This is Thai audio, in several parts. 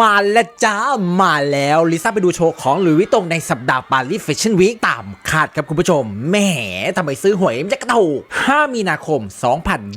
มาแล้วจ้า มาแล้วลิซ่าไปดูโชว์ของหลุยส์วิตงในสัปดาห์ปารีสแฟชั่นวีคตามคาดครับคุณผู้ชมแหมทำไมซื้อหวยมันจะกระถูก5มีนาคม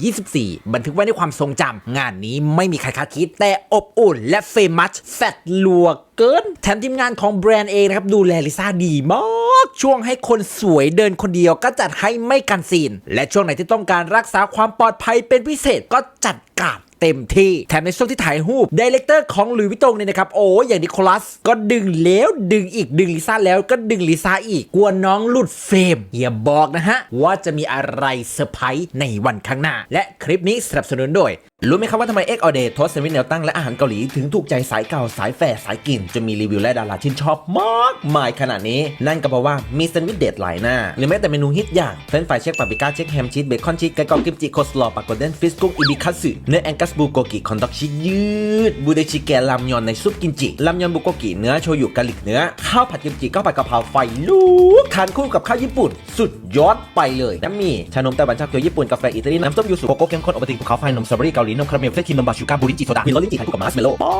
2024 บันทึกไว้ในความทรงจำงานนี้ไม่มีใครคาดคิด แต่อบอุ่นและเฟมัสแฟตลัวเกิน แถมทีมงานของแบรนด์เองนะครับ ดูแลลิซ่าดีมาก ช่วงให้คนสวยเดินคนเดียวก็จัดให้ไม่กันซีน และช่วงไหนที่ต้องการรักษาความปลอดภัยเป็นพิเศษก็จัดการ เต็มที่ แถมในช่วงที่ถ่ายรูปดีเลกเตอร์ของหลุยส์วิตงเนี่ยนะครับ โอ้ยอย่างนิโคลัสก็ดึงแล้วดึงอีกดึงลิซ่าแล้วก็ดึงลิซ่าอีกกลัวน้องหลุดเฟรมอย่าบอกนะฮะ ว่าจะมีอะไรเซอร์ไพรส์ในวันข้างหน้า และคลิปนี้สนับสนุนโดย รู้ไหมครับว่าทำไมเอ็กออเดย์ทอสเซนวิชแนวตั้งและอาหารเกาหลี ถึงถูกใจสายเก่าสายแฟร์สายกินจนมีรีวิวและดาราชื่นชอบมากมายขนาดนี้ นั่นก็เพราะว่ามีแซนด์วิชเด็ดหลายหน้า หรือแม้แต่เมนูฮิตอย่างเฟรนฟรายเช็คปาปริก้าเช็คแฮมชีสเบคอนชีสไก่กรอบกิมจิโคสลอปากโกเดนฟิสกุ้งอิบิคัตสึเนื้อแองกัสบูโกกิคอนดอกชีสยืดบูเดชิแกลามยอนในซุปกิมจิลามยอนบุโกกิเนื้อโชยุกะหลิกเนื้อข้าวผัดกิมจิข้าวผัดกะเพราไฟลุกทานคู่กับข้าวญี่ปุ่น สุดยอดไปเลยน้ำมีชานมไต้หวันชาเขียวญี่ปุ่นกาแฟอิตาลีน้ำส้มยูสุโกโก้เข้มข้นอวัลตินภูเขาไฟนมสตรอเบอรี่เกาหลีนมคาราเมลเฟรชครีมนมบาชูการ์บูริจิโซดาวิลลลินจิไข่คู่กับมาร์ชเมลโล่ป๊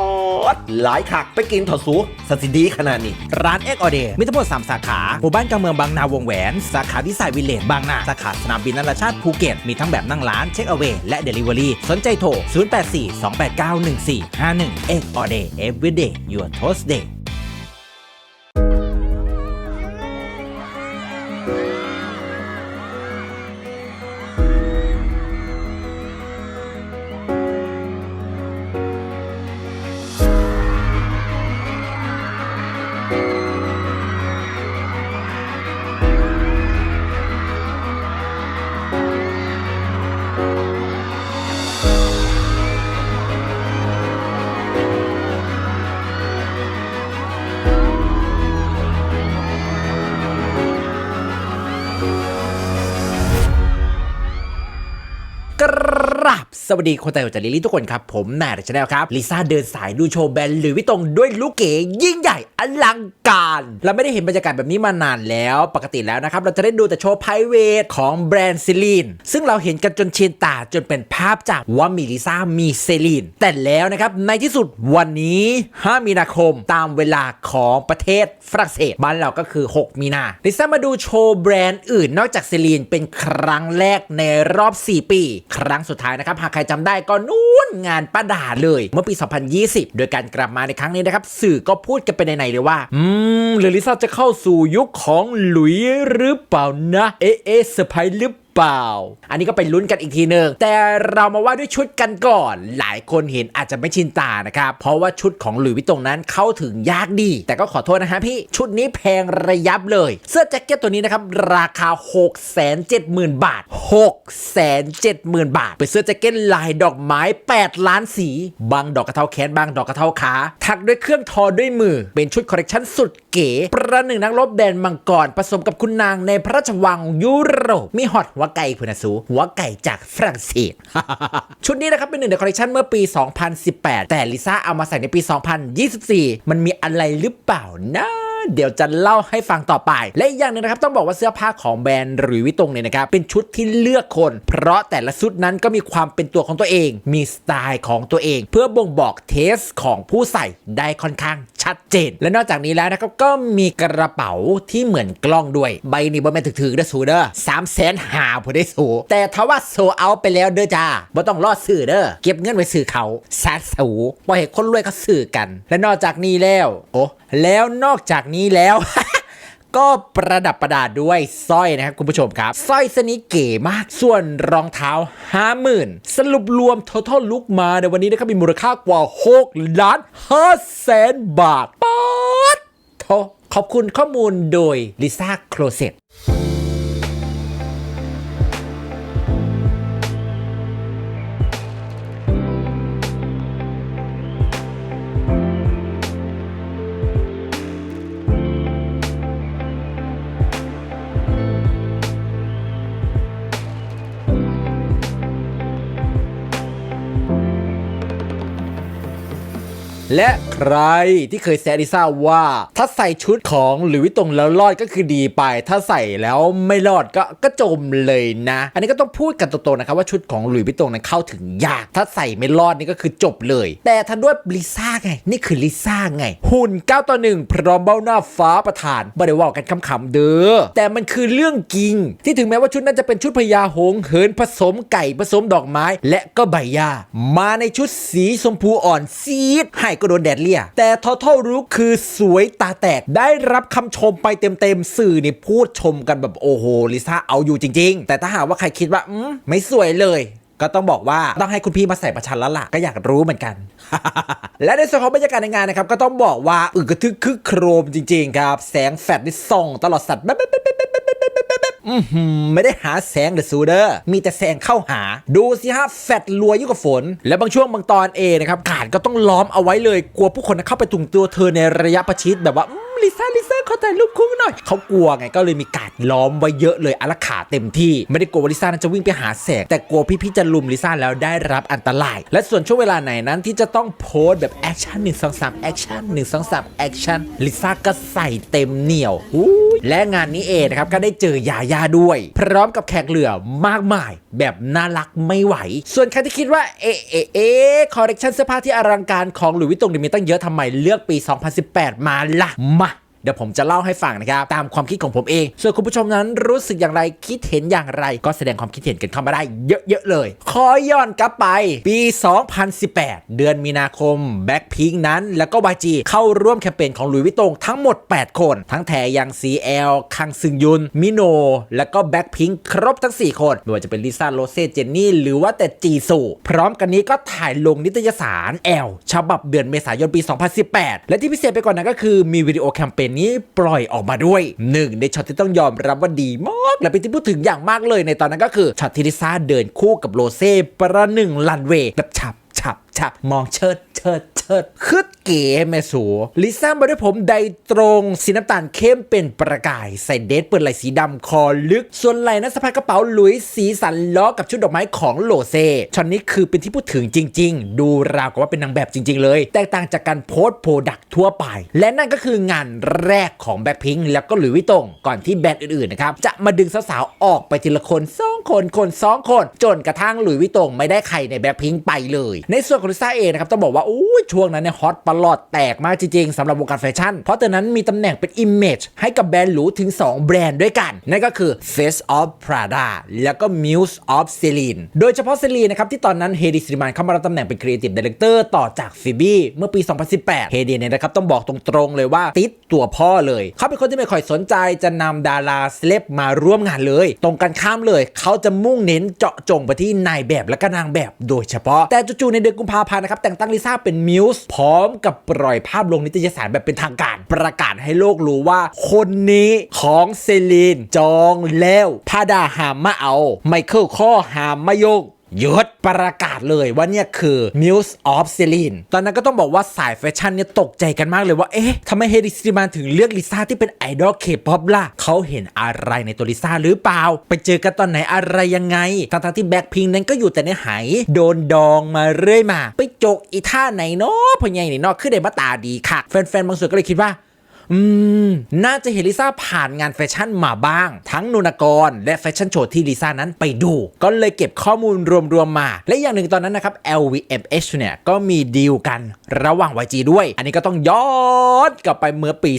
อดหลายคักไปกินเถอะสูสันสิดีขนาดนี้ ร้านเอ็กออเดย์มีทั้งหมด3สาขาหมู่บ้านกลางเมืองบางนาวงแหวน สาขาวิสัยวิลเลจบางนาสาขาสนามบินนานาชาติภูเก็ตมีทั้งแบบนั่งร้านเช็คเอา a y และเดลิเวอรี่สนใจโทร 0842891451เอ็กออเดย์ everyday your toast day สวัสดีคนไทยหัวใจลิลี่ทุกคนครับ ผมนายรัชแนลครับ ลิซ่าเดินสายดูโชว์แบรนด์หรือวิตงด้วยลุคเก๋ยิ่งใหญ่อลังการ เราไม่ได้เห็นบรรยากาศแบบนี้มานานแล้วปกติแล้วนะครับ เราจะได้ดูแต่โชว์ไพรเวทของแบรนด์ซิลีนซึ่งเราเห็นกันจนชินตาจนเป็นภาพจากว่ามีลิซ่ามีเซลีนแต่แล้วนะครับ ในที่สุดวันนี้ 5 มีนาคมตามเวลาของประเทศฝรั่งเศสบ้านเราก็คือ 6 มีนาลิซ่ามาดูโชว์แบรนด์อื่น นอกจากเซลีนเป็นครั้งแรกในรอบ 4 ปี ครั้งสุดท้ายนะครับหากใครจำได้ก็นู้นงานป้าดาเลย เมื่อปี 2020 โดยการกลับมาในครั้งนี้นะครับสื่อก็พูดกันไปในๆเลยว่า อืมลิลิซ่าจะเข้าสู่ยุคของหลุยหรือเปล่านะ เอ๊ะเอ๊ะเซอร์ไพรส์หรือเปล่า อันนี้ก็ไปลุ้นกันอีกทีหนึ่งแต่เรามาว่าด้วยชุดกันก่อน หลายคนเห็นอาจจะไม่ชินตานะครับ เพราะว่าชุดของหลุยส์วิตตงนั้นเข้าถึงยากดี แต่ก็ขอโทษนะฮะพี่ ชุดนี้แพงระยับเลย เสื้อแจ็คเก็ตตัวนี้นะครับ ราคา 6 7 0 0 0 0 บาท 6 7 0 0 0 0 บาท เป็นเสื้อแจ็คเก็ตลายดอกไม้ 8 ล้านสี บางดอกกระเทาแขนบางดอกกระเทาขา ถักด้วยเครื่องทอด้วยมือ เป็นชุดคอลเลกชันสุดเก๋ ประหนึ่งนักรบแดนมังกรผสมกับคุณนางในพระราชวังยุโรป มีฮอตหัวไก่พูนาสูหัวไก่จากฝรั่งเศส ชุดนี้นะครับเป็นหนึ่งในคอลเลกชันเมื่อปี 2018 แต่ลิซ่าเอามาใส่ในปี 2024 มันมีอะไรหรือเปล่านะ เดี๋ยวจะเล่าให้ฟังต่อไป และอีกอย่างหนึงนะครับต้องบอกว่าเสื้อผ้าของแบรนด์หรือวิตงเนี่ยนะครับเป็นชุดที่เลือกคน เพราะแต่ละชุดนั้นก็มีความเป็นตัวของตัวเอง มีสไตล์ของตัวเอง เพื่อบ่งบอกเทสของผู้ใส่ได้ค่อนข้างชัดเจน และนอกจากนี้แล้วนะครับก็มีกระเป๋าที่เหมือนกล้องด้วย ใบนี้บ่แม่นถือๆได้อสูเด้อสามแสนหาพอได้สูแต่ถ้าว่าโซเอาไปแล้วเด้อจ้าบ่ต้องรอซื้อเด้อเก็บเงินไว้ซื้อเขาซาสูบ่ให้คนรวยเขาซื้อกัน และนอกจากนี้แล้ว โอ้แล้วนอกจากนี้แล้ว ก็ประดับประดาด้วยสร้อยนะครับคุณผู้ชมครับสร้อยเสนนี้เก๋มากส่วนรองเท้า 50,000 สรุปรวมทั้งลุกมาในวันนี้นะครับมีมูลค่ากว่า6ล้าน5แสนบาทป๊าดโทขอบคุณข้อมูลโดยลิซ่าโคลเซต แและ ใครที่เคยแซะลิซ่าว่า ถ้าใส่ชุดของหลุยส์วิตงแล้วรอดก็คือดีไป ถ้าใส่แล้วไม่รอดก็ก็จมเลยนะ อันนี้ก็ต้องพูดกันตรงๆนะครับว่าชุดของหลุยส์วิตงนั้นเข้าถึงยาก ถ้าใส่ไม่รอดนี่ก็คือจบเลย แต่ทันด้วยลิซ่าไง นี่คือลิซ่าไง หุ่น 9 ต่อ 1 พร้อมเบ้าหน้าฟ้าประธานไม่ได้ว่ากันคำๆเด้อแต่มันคือเรื่องจริง ที่ถึงแม้ว่าชุดนั้นจะเป็นชุดพญาหงเหินผสมไก่ผสมดอกไม้ และก็ใบหญ้ามาในชุดสีชมพูอ่อนซีดให้ก็โดนแดดเลี่ย แต่ทอทอรู้คือสวยตาแตกได้รับคำชมไปเต็มๆ สื่อนี่พูดชมกันแบบโอ้โหลิซ่าเอาอยู่จริง ๆ แต่ถ้าหากว่าใครคิดว่าอืมไม่สวยเลยก็ต้องบอกว่าต้องให้คุณพี่มาใส่ประชันแล้วล่ะก็อยากรู้เหมือนกัน และในส่วนของบรรยากาศในงานนะครับ ก็ต้องบอกว่าอึกระทึกคึกโครมจริง ๆ ครับ แสงแฟลชนี่ส่องตลอดสัตว์ อืมไม่ได้หาแสงเดอะซูเดอร์ มีแต่แสงเข้าหา ดูสิฮะ แฟดรัวยิ่งกว่าฝน และบางช่วงบางตอนเองนะครับกาดก็ต้องล้อมเอาไว้เลย กลัวผู้คนเข้าไปถุงตัวเธอในระยะประชิดแบบว่าลิซ่าลิ ซ่าขอถ่ายรูปคู่หน่อยเขากลัวไงก็เลยมีการล้อมไว้เยอะเลยอารักขาเต็มที่ ไม่ได้กลัวว่าลิซ่านั้นจะวิ่งไปหาแสงแต่กลัวพี่ๆจะลุมลิซ่าแล้วได้รับอันตราย และส่วนช่วงเวลาไหนนั้นที่จะต้องโพสแบบแอคชั่นหนึ่งสองสามแอคชั่นหนึ่งสองสามแอคชั่นลิซ่าก็ใส่เต็มเหนียวอู้และงานนี้เองนะครับก็ได้เจอยายาด้วย พร้อมกับแขกเหลือมากมาย แบบน่ารักไม่ไหว ส่วนใครที่คิดว่าเอเอเอคอลเลคชันเสื้อผ้าที่อลังการของหลุยส์วิตตงมีตั้งเยอะทำไมเลือกปี 2018 มาละมา เดี๋ยวผมจะเล่าให้ฟังนะครับ ตามความคิดของผมเอง ส่วนคุณผู้ชมนั้นรู้สึกอย่างไรคิดเห็นอย่างไร ก็แสดงความคิดเห็นกันเข้ามาได้เยอะๆเลย ขอย้อนกลับไปปี 2018 เดือนมีนาคมแบ็คพิงนั้น แล้วก็ YG เข้าร่วมแคมเปญของหลุยวิตงทั้งหมด 8 คน ทั้งแทยัง CL คังซึงยุน มิโน แล้วก็แบ็คพิงครบทั้ง 4 คนไม่ว่าจะเป็นลิซ่าโรเซ่เจนนี่หรือว่าแต่จีซูพร้อมกันนี้ก็ถ่ายลงนิตยสารแอลฉบับเดือนเมษายนปี 2018 และที่พิเศษไปกว่านั้นก็คือมีวิดีโอแคมเปญนี้ปล่อยออกมาด้วยหนึ่งในช็อตที่ต้องยอมรับว่าดีมากและเป็นที่พูดถึงอย่างมากเลยในตอนนั้นก็คือช็อตที่ลิซ่าเดินคู่กับโรเซ่ประหนึ่งลันเวย์แบบฉับฉับฉับมองเชิด เชิดเชิดคืดเก๋แม่สูลิซ่ามาด้วยผมใดตรง สีน้ำตาลเข้มเป็นประกาย ใส่เดทเปิดไหล่สีดำคอลึก ส่วนไหล่นั้นสะพายกระเป๋าหลุยสีสันล้อกับชุดดอกไม้ของโลเซ่ช็อตนี้คือเป็นที่พูดถึงจริง ๆ ดูราวกับว่าเป็นนางแบบจริง ๆ เลย แตกต่างจากการโพสต์โปรดักทั่วไป และนั่นก็คืองานแรกของแบ็คพิงแล้วก็หลุยวิตงก่อนที่แบรนด์อื่นๆนะครับจะมาดึงสาวๆออกไปทีละคนสองคนคนสองคน จนกระทั่งหลุยวิตงไม่ได้ใครในแบ็คพิงไปเลย ในส่วนของลิซ่าเองนะครับต้องบอกว่าช่วงนั้นเนี่ยฮอตประหลอดแตกมากจริงๆสำหรับวงการแฟชั่น เพราะตอนนั้นมีตำแหน่งเป็น Image ให้กับแบรนด์หรูถึง 2 แบรนด์ด้วยกัน นั่นก็คือ Face of Prada แล้วก็ Muse of Celine โดยเฉพาะ Celine นะครับ ที่ตอนนั้นเฮดิสริมันเข้ามารับตำแหน่งเป็น Creative Director ต่อจากฟิบี้เมื่อปี 2018 เฮดีเนี่ยนะครับต้องบอกตรงๆเลยว่าติดตัวพ่อเลย เขาเป็นคนที่ไม่ค่อยสนใจจะนำดาราเซเลบมาร่วมงานเลย ตรงกันข้ามเลย เขาจะมุ่งเน้นเจาะจงไปที่นายแบบและก็นางแบบโดยเฉพาะแต่จู่ๆในเดือนกุมภาพันธ์นะครับแต่งตั้งลิซ่าเป็นมิวส์พร้อมกับปล่อยภาพลงนิตยสารแบบเป็นทางการ ประกาศให้โลกรู้ว่า คนนี้ของเซลีนจองแล้วพาดาหามมาเอา ไมเคิลข้อหามมาโย กยศประกาศเลยว่าเนี่ยคือ Muse of Celine ตอนนั้นก็ต้องบอกว่าสายแฟชั่นเนี่ยตกใจกันมากเลยว่า เอ๊ะทำไมเฮดิสติมานถึงเลือกลิซ่าที่เป็นไอดอลเคป๊อปล่ะ เขาเห็นอะไรในตัวลิซ่าหรือเปล่า ไปเจอกันตอนไหนอะไรยังไงทั้งๆที่แบ็คพิงนั้นก็อยู่แต่ในหายโดนดองมาเรื่อยมา ไปจกอีท่าไหนเนาะพอใหญ่นี่เนาะขึ้นได้มาตาดีค่ะ แฟนๆบางส่วนก็เลยคิดว่า อืม น่าจะเห็นลิซ่าผ่านงานแฟชั่นมาบ้าง ทั้งนุนกร และแฟชั่นโชว์ที่ลิซ่านั้นไปดู ก็เลยเก็บข้อมูลรวมๆมา และอย่างหนึ่งตอนนั้นนะครับ LVMH เนี่ยก็มีดีลกันระหว่าง YG ด้วย อันนี้ก็ต้องย้อนกลับไปเมื่อปี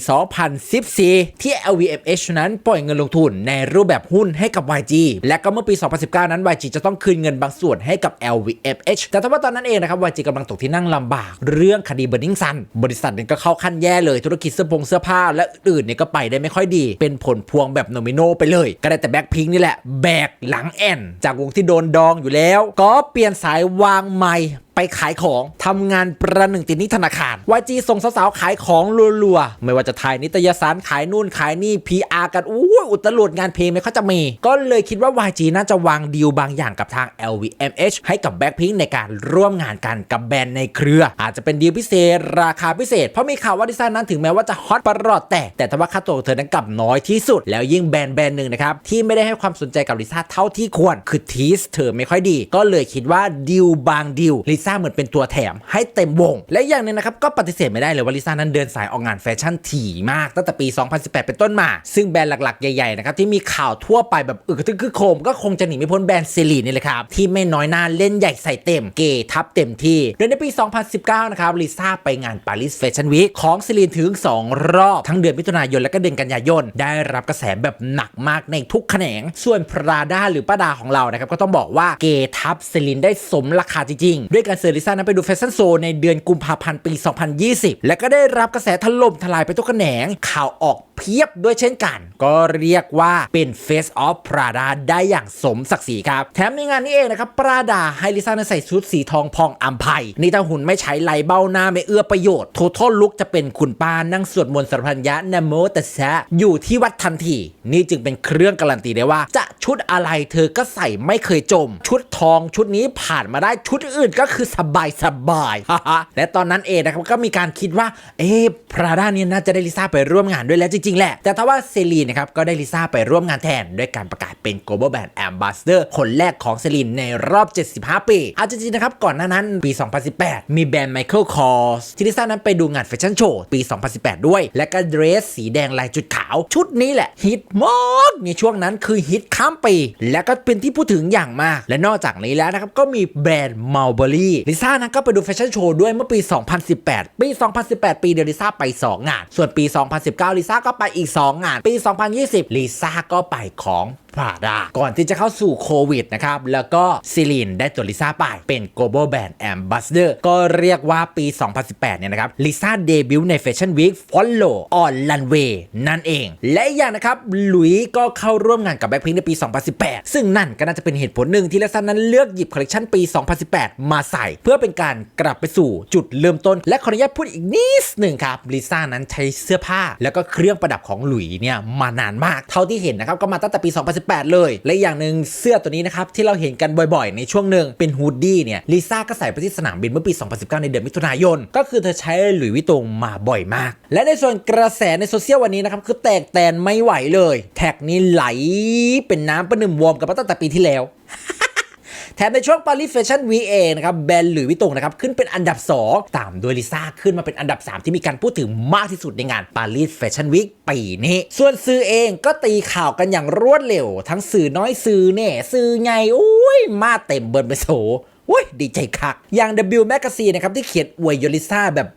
2014 ที่ LVMH นั้นปล่อยเงินลงทุนในรูปแบบหุ้นให้กับ YG และก็เมื่อปี 2019 นั้น YG จะต้องคืนเงินบางส่วนให้กับ LVMH แต่ถ้าว่าตอนนั้นเองนะครับ YG กำลังตกที่นั่งลำบาก เรื่องคดีเบอร์นิงซัน บริษัทเนี่ยก็เข้าขั้นแย่เลยธุรกิจเสื้อผงเสื้อผ้า และอื่นๆเนี่ยก็ไปได้ไม่ค่อยดี เป็นผลพวงแบบโนมิโนไปเลย ก็ได้แต่แบ็คพิงนี่แหละแบกหลังแอนจากวงที่โดนดองอยู่แล้ว ก็เปลี่ยนสายวางใหม่ ไปขายของทำงานประหนึ่งติดนี้ธนาคาร YG ส่งสาวๆขายของรัวๆ ไม่ว่าจะถ่ายนิตยสารขายนู่นขายนี่ PR กันอู้อุตลุดงานเพลงไม่ค่อยจะมี ก็เลยคิดว่า YG น่าจะวางดีลบางอย่างกับทาง LVMH ให้กับ Blackpink ในการร่วมงานกันกับแบรนด์ในเครือ อาจจะเป็นดีลพิเศษ ราคาพิเศษ เพราะมีข่าวว่าดิซ่านั้นถึงแม้ว่าจะฮอตประหลอดแตกแต่ทว่าค่าตัวของเธอนั้นกลับน้อยที่สุด แล้วยิ่งแบรนด์แบรนด์หนึ่งนะครับที่ไม่ได้ให้ความสนใจกับลิซ่าเท่าที่ควรคือทีสเธอไม่ค่อยดี ก็เลยคิดว่าดีลบางดีลลิซาเหมือนเป็นตัวแถมให้เต็มวง และอย่างนึงนะครับก็ปฏิเสธไม่ได้เลยว่าลิซ่านั้นเดินสายออกงานแฟชั่นถี่มากตั้งแต่ปี 2018 เป็นต้นมา ซึ่งแบรนด์หลักๆ ใหญ่ๆนะครับที่มีข่าวทั่วไปแบบอึกทึกคึกโคมก็คงจะหนีไม่พ้นแบรนด์เซรีนนี่แหละครับที่ไม่น้อยหน้าเล่นใหญ่ใส่เต็มเกทับเต็มที่โดยในปี 2019 นะครับลิซ่าไปงานปารีสแฟชั่นวีคของเซรีนถึง 2 รอบทั้งเดือนมิถุนายนและก็เดือนกันยายน ได้รับกระแสแบบหนักมากในทุกแขนง ส่วนพราดาหรือป้าดาของเรานะครับก็ต้องบอกว่าเกทับเซรีนได้สมราคาจริงๆด้วยการเซอร์ลิซ่านั้นไปดูแฟชั่นโซในเดือนกุมภาพันธ์ปี 2020 และก็ได้รับกระแสถล่มทลายไปทุกแขนงข่าวออกเพียบด้วยเช่นกัน ก็เรียกว่าเป็น Face of Prada ได้อย่างสมศักดิ์ศรีครับ แถมในงานนี้เองนะครับ ปราดาให้ลิซ่าใส่ชุดสีทองพองอัมภัยนี่ถ้าหุ่นไม่ใช้ไหลเบ้าหน้าไม่เอื้อประโยชน์โททอลลุกจะเป็นคุณป้านั่งสวดมนต์สรพัญญะนโมตัสสะอยู่ที่วัดทันที นี่จึงเป็นเครื่องการันตีได้ว่า จะชุดอะไรเธอก็ใส่ไม่เคยจม ชุดทองชุดนี้ผ่านมาได้ชุดอื่นก็คือสบายสบายๆและตอนนั้นเองนะครับก็มีการคิดว่า เอ๊ะพราด้าเนี่ยน่าจะได้ลิซ่าไปร่วมงานด้วยแล้วจริง ๆ แหละ แต่ถ้าว่าเซรีนนะครับก็ได้ลิซ่าไปร่วมงานแทน ด้วยการประกาศเป็น global brand ambassador คนแรกของเซรีนในรอบ 75 ปีเอาจริงๆนะครับก่อนหน้านั้นปี 2018 มีแบรนด์ Michael Kors ที่ลิซ่านั้นไปดูงานแฟชั่นโชว์ปี 2018 ด้วย และก็เดรสสีแดงลายจุดขาว ชุดนี้แหละฮิตมากในช่วงนั้นคือฮิตข้ามปีและก็เป็นที่พูดถึงอย่างมาก และนอกจากนี้แล้วนะครับก็มีแบรนด์ Mulberry ลิซ่านั้นก็ไปดูแฟชั่นโชว์ด้วยเมื่อปี 2018 ปี 2018 ปีเดียวลิซ่าไป 2 งาน ส่วนปี 2019ลิซ่าก็ไปอีก 2 งาน ปี 2020ลิซ่าก็ไปของ พาดาก่อนที่จะเข้าสู่โควิดนะครับ แล้วก็ซิลินได้ตัวลิซ่าไปเป็น global brand ambassador ก็เรียกว่าปี 2018 เนี่ยนะครับลิซ่าเดบิวต์ใน Fashion Week Follow on Runway นั่นเอง และอีกอย่างนะครับหลุยส์ก็เข้าร่วมงานกับแบ็คพิงในปี 2018 ซึ่งนั่นก็น่าจะเป็นเหตุผลหนึ่งที่ลิซ่านั้นเลือกหยิบคอลเลคชันปี 2018 มาใส่ เพื่อเป็นการกลับไปสู่จุดเริ่มต้น และขออนุญาตพูดอีกนิดหนึ่งครับลิซ่านั้นใช้เสื้อผ้า แล้วก็เครื่องประดับของหลุยส์เนี่ยมานานมากเท่าที่เห็นนะครับก็มาตั้งแต่ปี 2018เลย และอย่างหนึ่งเสื้อตัวนี้นะครับที่เราเห็นกันบ่อยๆ ในช่วงหนึ่งเป็นฮูดดี้เนี่ยลิซ่าก็ใส่ไปที่สนามบินเมื่อปี 2019 ในเดือนมิถุนายน ก็คือเธอใช้หลุยวิตงมาบ่อยมาก และในส่วนกระแสในโซเชียลวันนี้นะครับคือแตกแตนไม่ไหวเลย แท็กนี้ไหลเป็นน้ำประหนึ่งวอร์มกับมาตั้งแต่ปีที่แล้ว แถมในช่วงปารีสแฟชั่นวีเอนะครับแบรนด์หลุยส์วิตตงนะครับขึ้นเป็นอันดับ 2 ตามโดยลิซ่าขึ้นมาเป็นอันดับ 3 ที่มีการพูดถึงมากที่สุดในงานปารีสแฟชั่นวีคปีนี้ ส่วนสื่อเองก็ตีข่าวกันอย่างรวดเร็ว ทั้งสื่อน้อยสื่อแหน่สื่อใหญ่อุ้ยมาเต็มเบิร์นไปโสอุ้ยดีใจคัก อย่าง W Magazine นะครับที่เขียนอวยยลิซ่าแบบ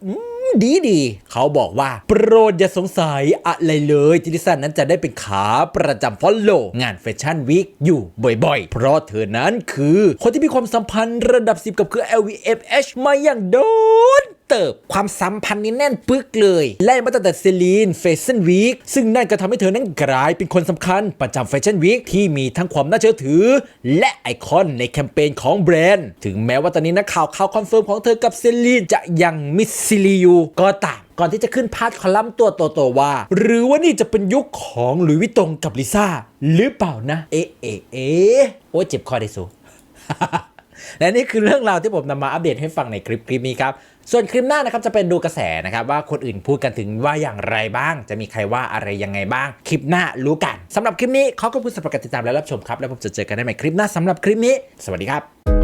ดีดี เขาบอกว่า โปรดอย่าสงสัยอะไรเลยจีนิสันนั้นจะได้เป็นขาประจำฟอลโลงานแฟชั่นวีคอยู่บ่อยๆ เพราะเธอนั้นคือ คนที่มีความสัมพันธ์ระดับ 10 กับคือ LVMH มาอย่างโดน เติบ ความสัมพันธ์นี้แน่นปึกเลยไล่มาตั้งแต่เซลีนแฟชั่นวีคซึ่งนั่นก็ทำให้เธอนั้นกลายเป็นคนสำคัญประจำแฟชั่นวีคที่มีทั้งความน่าเชื่อถือ และไอคอนในแคมเปญของแบรนด์ ถึงแม้ว่าตอนนี้นักข่าวข่าวคอนเฟิร์มของเธอกับเซลีนจะยังมิสซิลีอยู่ก็ตามก่อนที่จะขึ้นพาดคอลัมน์ตัวโตๆว่า หรือว่านี่จะเป็นยุคของหลุยส์วิตงกับลิซ่าหรือเปล่านะ เอ๊ะเอ๊ะเอ๊ะโอ้เจ็บคอได้สู และนี่คือเรื่องราวที่ผมนำมาอัปเดตให้ฟังในคลิปคลิปนี้ครับ ส่วนคลิปหน้านะครับจะเป็นดูกระแสนะครับว่าคนอื่นพูดกันถึงว่าอย่างไรบ้าง จะมีใครว่าอะไรยังไงบ้าง คลิปหน้ารู้กันสำหรับคลิปนี้ขอขอบคุณสำหรับการติดตามและรับชมครับ แล้วผมจะเจอกันได้ใหม่คลิปหน้าสำหรับคลิปนี้ สวัสดีครับ